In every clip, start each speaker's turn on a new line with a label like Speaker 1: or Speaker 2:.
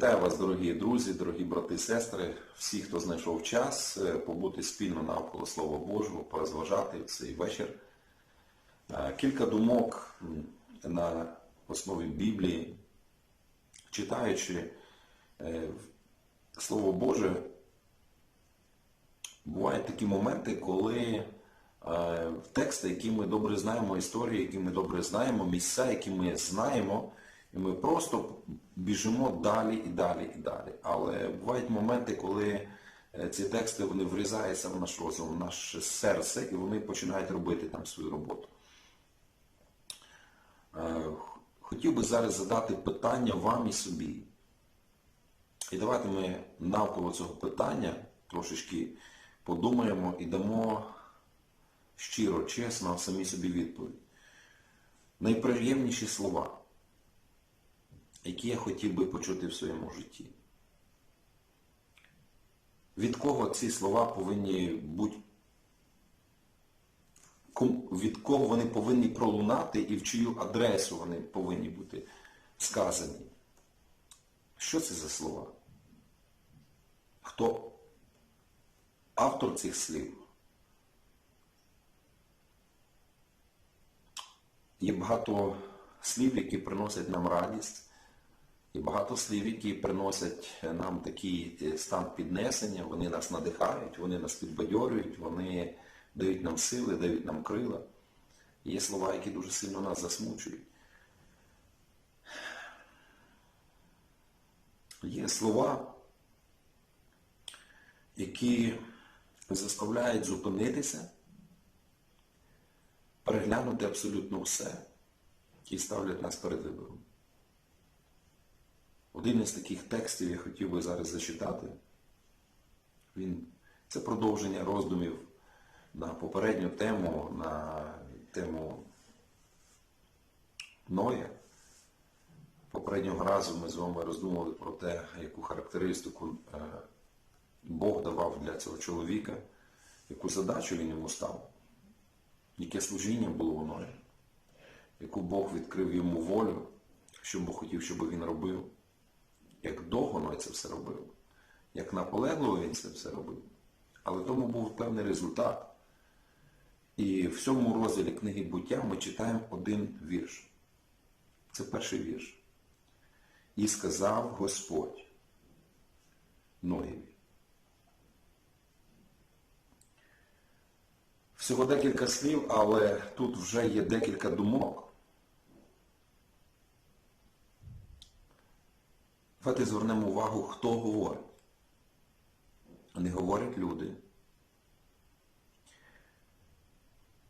Speaker 1: Вітаю вас, дорогі друзі, дорогі брати і сестри, всі, хто знайшов час е, побути спільно навколо Слова Божого, порозважати цей вечір. Е, Кілька думок на основі Біблії, читаючи е, Слово Боже, бувають такі моменти, коли тексти, які ми добре знаємо, історії, які ми добре знаємо, місця, які ми знаємо, і ми просто біжимо далі і далі і далі. Але бувають моменти, коли е, ці тексти вони врізаються в наш розум, в наше серце, і вони починають робити там свою роботу. Е, Хотів би зараз задати питання вам і собі. І давайте ми навколо цього питання трошечки подумаємо і дамо щиро, чесно самі собі відповідь. Найприємніші слова, які я хотів би почути в своєму житті. Від кого ці слова повинні бути, від кого вони повинні пролунати і в чию адресу вони повинні бути сказані. Що це за слова? Хто автор цих слів? Є багато слів, які приносять нам радість, і багато слів, які приносять нам такий е, стан піднесення, вони нас надихають, вони нас підбадьорюють, вони дають нам сили, дають нам крила. Є слова, які дуже сильно нас засмучують. Є слова, які заставляють зупинитися, переглянути абсолютно все і ставлять нас перед вибором. Один із таких текстів я хотів би зараз зачитати. Він, це продовження роздумів на попередню тему, на тему Ноя. Попереднього разу ми з вами роздумували про те, яку характеристику е, Бог давав для цього чоловіка, яку задачу він йому став, яке служіння було Ноя, яку Бог відкрив йому волю, що Бог хотів, щоб він робив, як довго Ной це все робив, як наполегливо він це все робив. Але тому був певний результат. І в цьому розділі книги буття ми читаємо один вірш. Це перший вірш. І сказав Господь Ноєві. Всього декілька слів, але тут вже є декілька думок. Давайте звернемо увагу, хто говорить. Не говорять люди.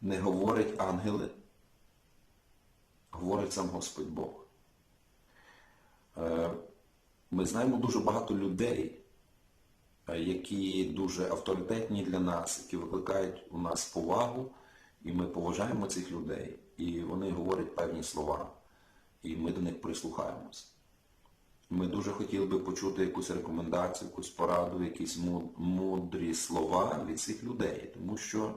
Speaker 1: Не говорять ангели. Говорить сам Господь Бог. Е, Ми знаємо дуже багато людей, е, які дуже авторитетні для нас, які викликають у нас повагу, і ми поважаємо цих людей, і вони говорять певні слова, і ми до них прислухаємось. Ми дуже хотіли би почути якусь рекомендацію, якусь пораду, якісь мудрі слова від цих людей, тому що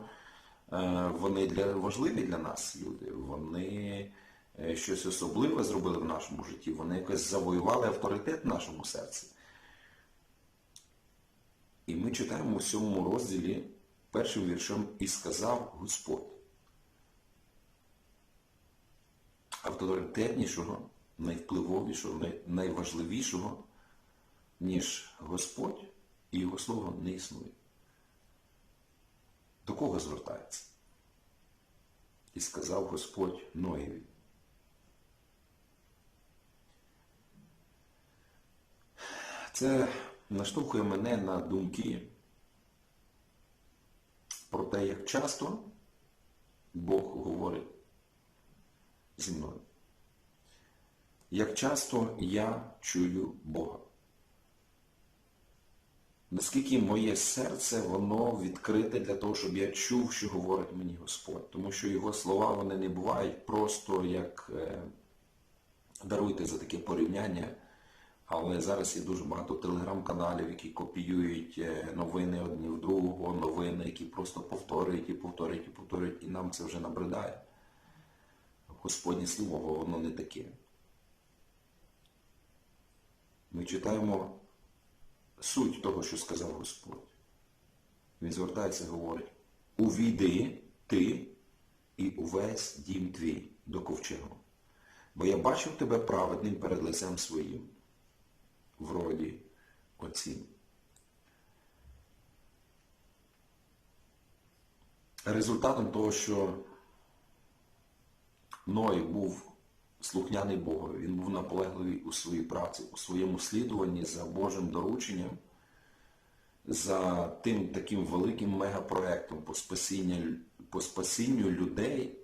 Speaker 1: е, вони для, важливі для нас, люди. Вони е, щось особливе зробили в нашому житті, вони якось завоювали авторитет в нашому серці. І ми читаємо у сьомому розділі першим віршем і сказав Господь. Авторитетнішого, найвпливовішого, найважливішого, ніж Господь і Його Слово не існує. До кого звертається? І сказав Господь Ноєві. Це наштовхує мене на думки про те, як часто Бог говорить зі мною. Як часто я чую Бога. Наскільки моє серце, воно відкрите для того, щоб я чув, що говорить мені Господь. Тому що його слова вони не бувають просто як е, даруйте за таке порівняння. Але зараз є дуже багато телеграм-каналів, які копіюють е, новини одні в другого, новини, які просто повторюють і повторюють і повторюють, і нам це вже набридає. Господнє слово, воно не таке. Ми читаємо суть того, що сказав Господь. Він звертається і говорить, увійди ти і увесь дім твій до ковчегу. Бо я бачив тебе праведним перед лицем своїм в роді отців. Результатом того, що Ной був слухняний Богові, він був наполегливий у своїй праці, у своєму слідуванні за Божим дорученням, за тим таким великим мегапроектом по спасінню, по спасінню людей.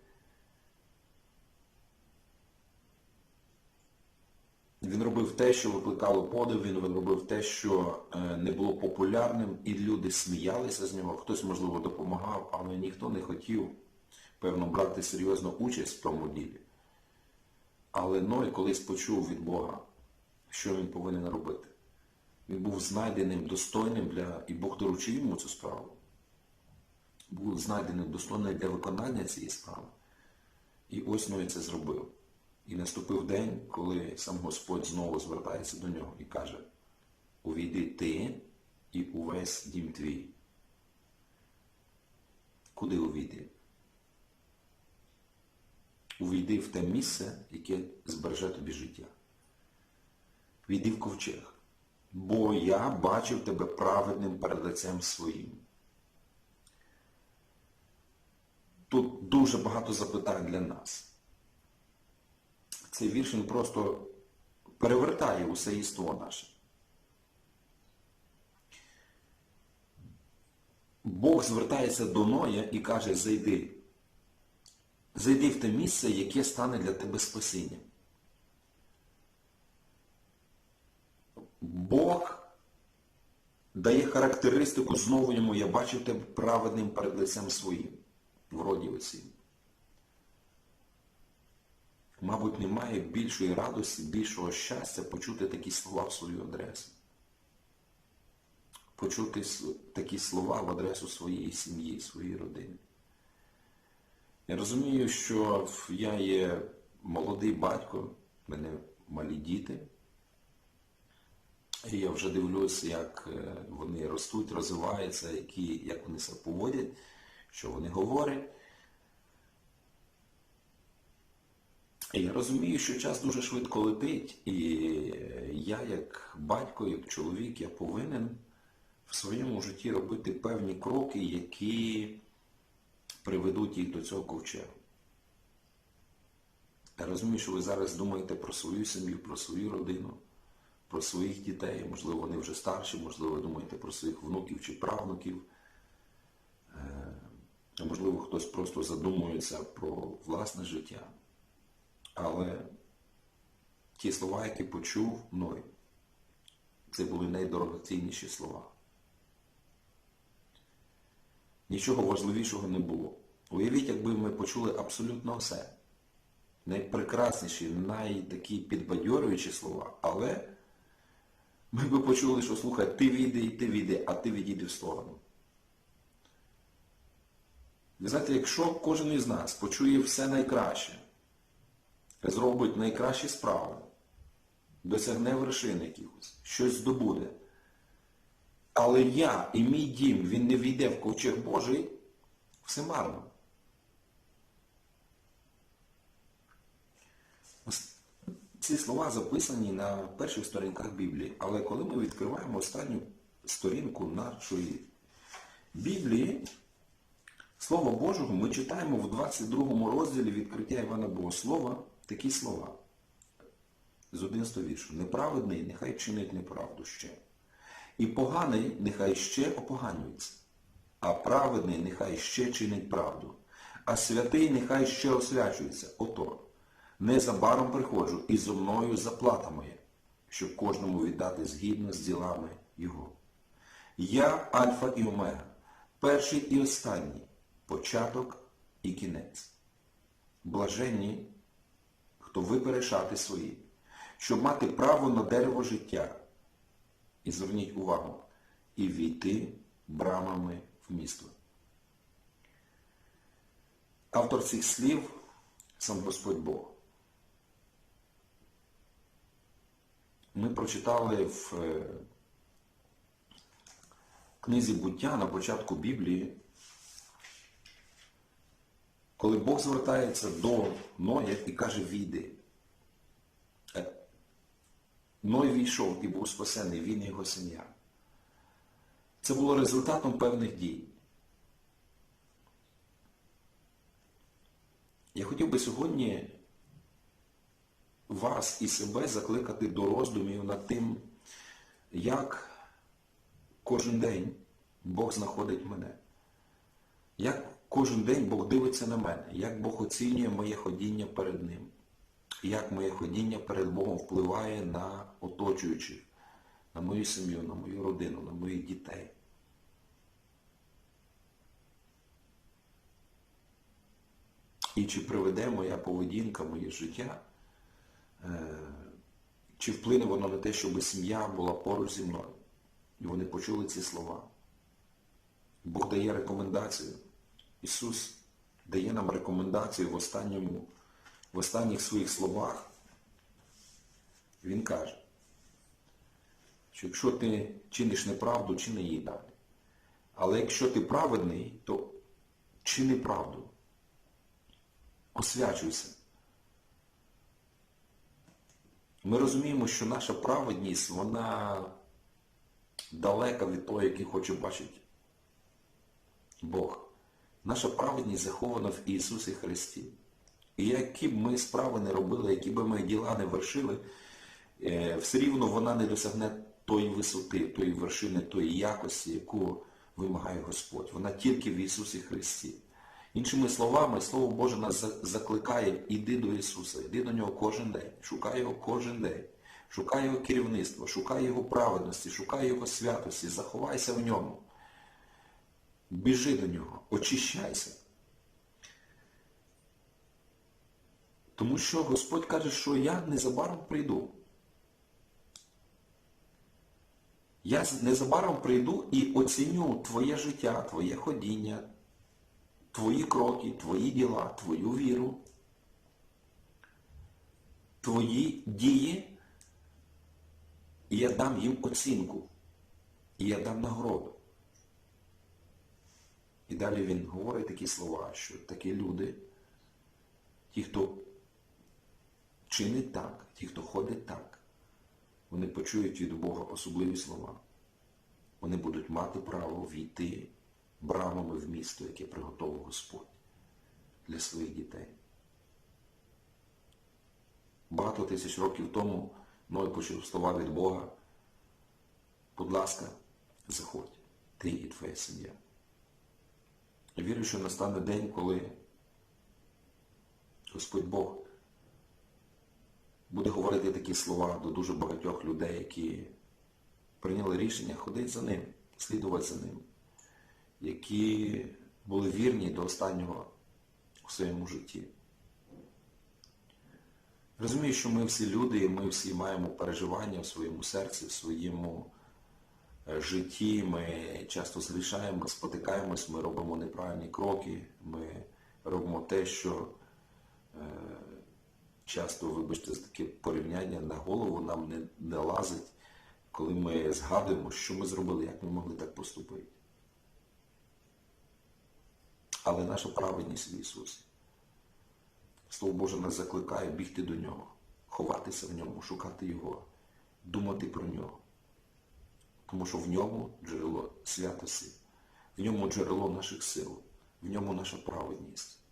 Speaker 1: Він робив те, що викликало подив, він робив те, що е, не було популярним, і люди сміялися з нього. Хтось, можливо, допомагав, але ніхто не хотів, певно, брати серйозну участь в тому ділі. Але Ной колись почув від Бога, що він повинен робити. Він був знайденим достойним для, і Бог доручив йому цю справу. Був знайденим достойним для виконання цієї справи. І ось Ной це зробив. І наступив день, коли сам Господь знову звертається до нього і каже, увійди ти і увесь дім твій. Куди увійди? Увійди в те місце, яке збереже тобі життя. Війди в ковчег, бо я бачив тебе праведним перед лицем своїм. Тут дуже багато запитань для нас цей вірш він просто перевертає усе іство наше. Бог звертається до Ноя і каже, зайди. Зайди в те місце, яке стане для тебе спасінням. Бог дає характеристику знову йому, я бачив тебе праведним перед лицем своїм, в роді оцім. Мабуть, немає більшої радості, більшого щастя почути такі слова в свою адресу. Почути такі слова в адресу своєї сім'ї, своєї родини. Я розумію, що я є молодий батько, в мене малі діти. І я вже дивлюся, як е, вони ростуть, розвиваються, які, як вони себе поводять, що вони говорять. Я розумію, що час дуже швидко летить, і я як батько, як чоловік, я повинен в своєму житті робити певні кроки, які приведуть їх до цього ковчегу. Я розумію, що ви зараз думаєте про свою сім'ю, про свою родину, про своїх дітей. Можливо, вони вже старші, можливо, ви думаєте про своїх внуків чи правнуків. Е, можливо, хтось просто задумується про власне життя. Але ті слова, які почув мною, це були найдорогоцінніші слова. Нічого важливішого не було. Уявіть, якби ми почули абсолютно все. Найпрекрасніші, найтакі підбадьорюючі слова, але ми би почули, що слухай, ти і ти віди, а ти відійди в сторону. Ви знаєте, якщо кожен із нас почує все найкраще, зробить найкращі справи, досягне вершин якихось, щось здобуде. Але я і мій дім, він не війде в ковчег Божий, все марно. Ці слова записані на перших сторінках Біблії. Але коли ми відкриваємо останню сторінку нашої Біблії, Слово Божого ми читаємо в 22 розділі відкриття Івана Богослова такі слова. З 11 віршу. Неправедний нехай чинить неправду ще. І поганий нехай ще опоганюється. А праведний нехай ще чинить правду. А святий нехай ще освячується. Ото. Незабаром приходжу і зо мною заплата моя, щоб кожному віддати згідно з ділами його. Я Альфа і Омега, перший і останній, початок і кінець. Блаженні хто вибере шати свої, щоб мати право на дерево життя. І зверніть увагу, і війти брамами в місто. Автор цих слів сам Господь Бог. ми прочитали в е, книзі буття на початку Біблії, коли Бог звертається до Ноя і каже, війди. Ной війшов і був спасений, він і його сім'я. Це було результатом певних дій. Я хотів би сьогодні вас і себе закликати до роздумів над тим, як кожен день Бог знаходить мене. Як кожен день Бог дивиться на мене, як Бог оцінює моє ходіння перед Ним, як моє ходіння перед Богом впливає на оточуючих, на мою сім'ю, на мою родину, на моїх дітей. І чи приведе моя поведінка, моє життя, е, чи вплине воно на те, щоб сім'я була поруч зі мною. І вони почули ці слова. Бог дає рекомендацію. Ісус дає нам рекомендацію в, останньому, в останніх своїх словах. Він каже, що якщо ти чиниш неправду, чини її далі. Але якщо ти праведний, то чини правду. Освячуйся. Ми розуміємо, що наша праведність, вона далека від того, який хоче бачити Бог. Наша праведність захована в Ісусі Христі. І які б ми справи не робили, які б ми діла не вершили, е, все рівно вона не досягне тої висоти, тої вершини, тої якості, яку вимагає Господь. Вона тільки в Ісусі Христі. Іншими словами, Слово Боже нас закликає, іди до Ісуса, іди до Нього кожен день, шукай Його кожен день, шукай Його керівництва, шукай Його праведності, шукай Його святості, заховайся в ньому. Біжи до Нього, очищайся. Тому що Господь каже, що я незабаром прийду. Я незабаром прийду і оціню твоє життя, твоє ходіння, твої кроки, твої діла, твою віру, твої дії, і я дам їм оцінку, і я дам нагороду. І далі він говорить такі слова, що такі люди, ті, хто чинить так, ті, хто ходить так, вони почують від Бога особливі слова. Вони будуть мати право війти брамами в місто, яке приготовив Господь для своїх дітей. Багато тисяч років тому Ной почув слова від Бога. Будь ласка, заходь, ти і твоя сім'я. Я вірю, що настане день, коли Господь Бог буде говорити такі слова до дуже багатьох людей, які прийняли рішення ходити за ним, слідувати за ним, які були вірні до останнього у своєму житті. Розумію, що ми всі люди, і ми всі маємо переживання в своєму серці, в своєму е, житті. Ми часто зрішаємо, спотикаємось, ми робимо неправильні кроки, ми робимо те, що е, часто, вибачте, за таке порівняння на голову нам не, не лазить, коли ми згадуємо, що ми зробили, як ми могли так поступити. Але наша праведність в Ісусі. Слово Боже нас закликає бігти до Нього, ховатися в ньому, шукати Його, думати про Нього. Тому що в ньому джерело святості, в ньому джерело наших сил, в ньому наша праведність.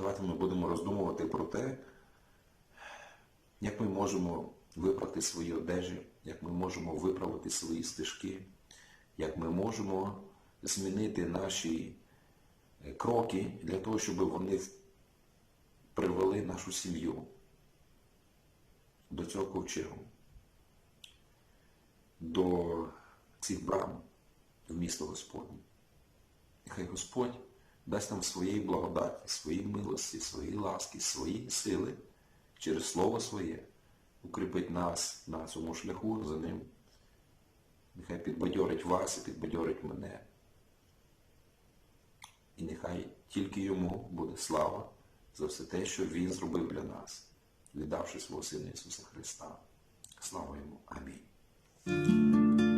Speaker 1: Давайте ми будемо роздумувати про те, як ми можемо випрати свої одежі, як ми можемо виправити свої стежки, як ми можемо змінити наші е, кроки для того, щоб вони привели нашу сім'ю до цього ковчегу, до цих брам в місто Господнє. Нехай Господь дасть нам своєї благодаті, своєї милості, своєї ласки, свої сили через Слово Своє, укріпить нас на цьому шляху за ним. Нехай підбадьорить вас і підбадьорить мене. І нехай тільки йому буде слава за все те, що він зробив для нас. віддавши свого Сина Ісуса Христа. Слава йому. Амінь.